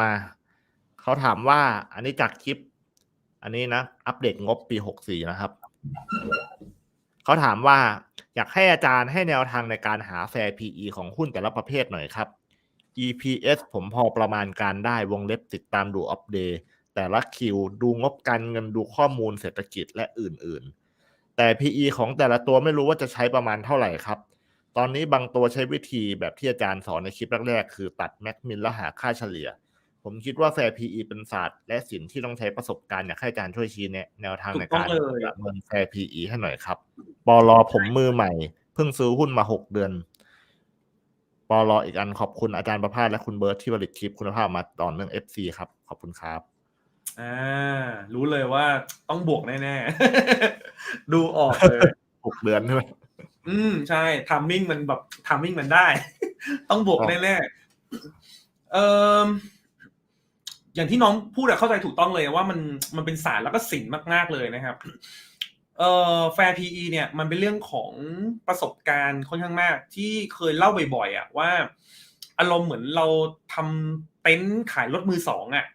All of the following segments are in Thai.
มา เขาถามว่า อันนี้จากคลิป อันนี้นะ อัปเดตงบปีหกสี่นะครับ เขาถามว่าอยากให้อาจารย์ให้แนวทางในการหาแฟร์ PE ของหุ้นแต่ละประเภทหน่อยครับ EPS ผมพอประมาณการได้วงเล็บติดตามดูอัปเดตแต่ละคิว ดูงบการเงินดูข้อมูลเศรษฐกิจและอื่นๆ แต่ PE ของแต่ละตัวไม่รู้ว่าจะใช้ประมาณเท่าไหร่ครับ ตอนนี้บางตัวใช้วิธีแบบที่อาจารย์สอนในคลิปแรกๆ คือตัดแม็กมินแล้วหาค่าเฉลี่ย ผมคิดว่าแฟร์ PE เป็นศาสตร์และสินที่ต้องใช้ประสบการณ์อยากให้อาจารย์ช่วยชี้แนะแนวทางในการถูกต้องเลยประเมินแฟร์ PE ให้หน่อยครับปอลอผมมือใหม่ เพิ่งซื้อหุ้นมาหกเดือนปอลออีกอันขอบคุณอาจารย์ประภาสและคุณเบิร์ตที่ผลิตคลิปคุณภาพมาต่อเนื่อง FC ครับ ขอบคุณครับอ่ารู้เลยว่าต้องบวกแน่ๆ ดูออกเลยหกเดือนใช่ไหมอืมใช่ทามมิ่งมันแบบทามมิ่งมันได้ ต้องบวกครับแน่ๆเอ่อ อย่างที่น้องพูดอะเข้าใจถูกต้องเลยว่ามันมันเป็นศาสตร์แล้วก็ศิลป์มากๆเลยนะครับเอ่อแฟร์พีเนี่ยมันเป็นเรื่องของประสบการณ์ค่อนข้างมากที่เคยเล่าบ่อยๆอะว่า อารมณ์เหมือนเราทำเต็นท์ขายรถมือสองอะ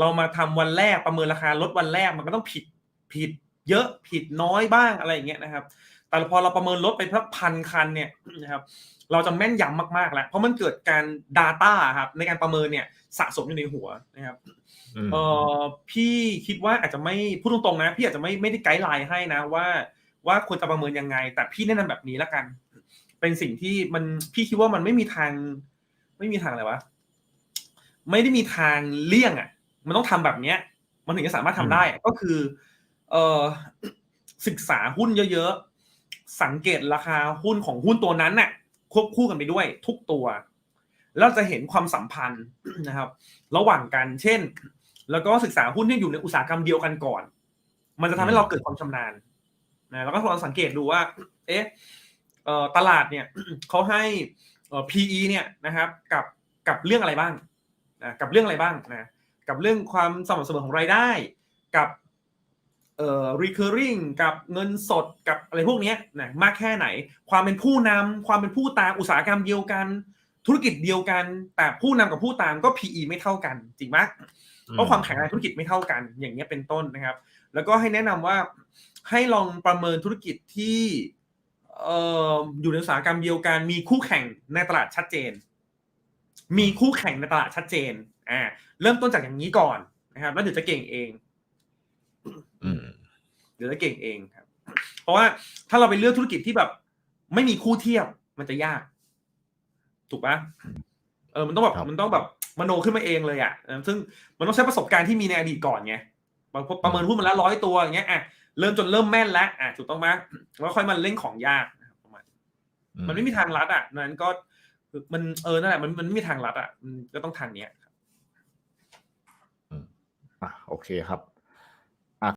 เรามาทำวันแรกประเมินราคารถวันแรกมันก็ต้องผิดผิด เยอะผิดน้อยบ้างอะไรอย่างเงี้ยนะครับ แต่พอเราประเมินรถไปพักพันคันเนี่ยนะครับเราจะแม่นยำมากๆแล้วเพราะมันเกิดการ Data ครับในการประเมินเนี่ยสะสมอยู่ในหัวนะครับอืมเออพี่คิดว่าอาจจะไม่พูดตรงๆนะ พี่อาจจะไม่ไม่ได้ไกด์ไลน์ให้นะว่า ว่าควรจะประเมินยังไง แต่พี่แนะนำแบบนี้แล้วกัน เป็นสิ่งที่มันพี่คิดว่ามันไม่มีทาง ไม่มีทางอะไรวะไม่ได้มีทางเลี่ยงอะ มันต้องทำแบบเนี้ย มันถึงจะสามารถทำได้อะก็คือ เออศึกษาหุ้นเยอะๆ สังเกตราคาหุ้นของหุ้นตัวนั้นน่ะควบคู่กันไปด้วยทุกตัว แล้วจะเห็นความสัมพันธ์นะครับ ระหว่างกันเช่น แล้วก็ศึกษาหุ้นที่อยู่ในอุตสาหกรรมเดียวกันก่อน มันจะทำให้เราเกิดความชำนาญนะแล้วก็ลองสังเกตดูว่า เอ๊ะเอ่อตลาดเนี่ยเขาให้เอ่อ PE เนี่ยนะครับกับกับเรื่องอะไรบ้างนะกับเรื่องอะไรบ้างนะกับเรื่องความสม่ำเสมอของรายได้ กับ เอ่อ recurring กับเงินสดกับอะไรพวกเนี้ยนะมากแค่ไหน ความเป็นผู้นำความเป็นผู้ตามอุตสาหกรรมเดียวกัน ธุรกิจเดียวกัน แต่ผู้นำกับผู้ตามก็ PE ไม่เท่ากัน จริงไหมเพราะความแข็งแรงธุรกิจไม่เท่ากัน อย่างเงี้ยเป็นต้นนะครับ แล้วก็ให้แนะนำว่าให้ลองประเมินธุรกิจที่เอ่ออยู่ในอุตสาหกรรมเดียวกันมีคู่แข่งในตลาดชัดเจน มีคู่แข่งในตลาดชัดเจนอ่าเริ่มต้นจากอย่างนี้ก่อนนะครับแล้วเดี๋ยวจะเก่งเองอืม เดี๋ยวจะเก่งเองครับ เพราะว่าถ้าเราไปเลือกธุรกิจที่แบบ ไม่มีคู่เทียบมันจะยาก ถูกปะเออมันต้องแบบครับมันต้องแบบมโนขึ้นมาเองเลยอะเออซึ่งมันต้องใช้ประสบการณ์ที่มีในอดีตก่อนไงประประเมินหุ้นมาแล้วร้อยตัวอย่างเงี้ยอะเริ่มจนเริ่มแม่นแล้วอะถูกต้องไหมแล้วค่อยมาเล่นของยากนะครับประมาณมันไม่มีทางลัดอะนั้นก็มันเออนั่นแหละมันมันไม่มีทางลัดอะมันก็ต้องทางเนี้ยครับอะโอเคครับ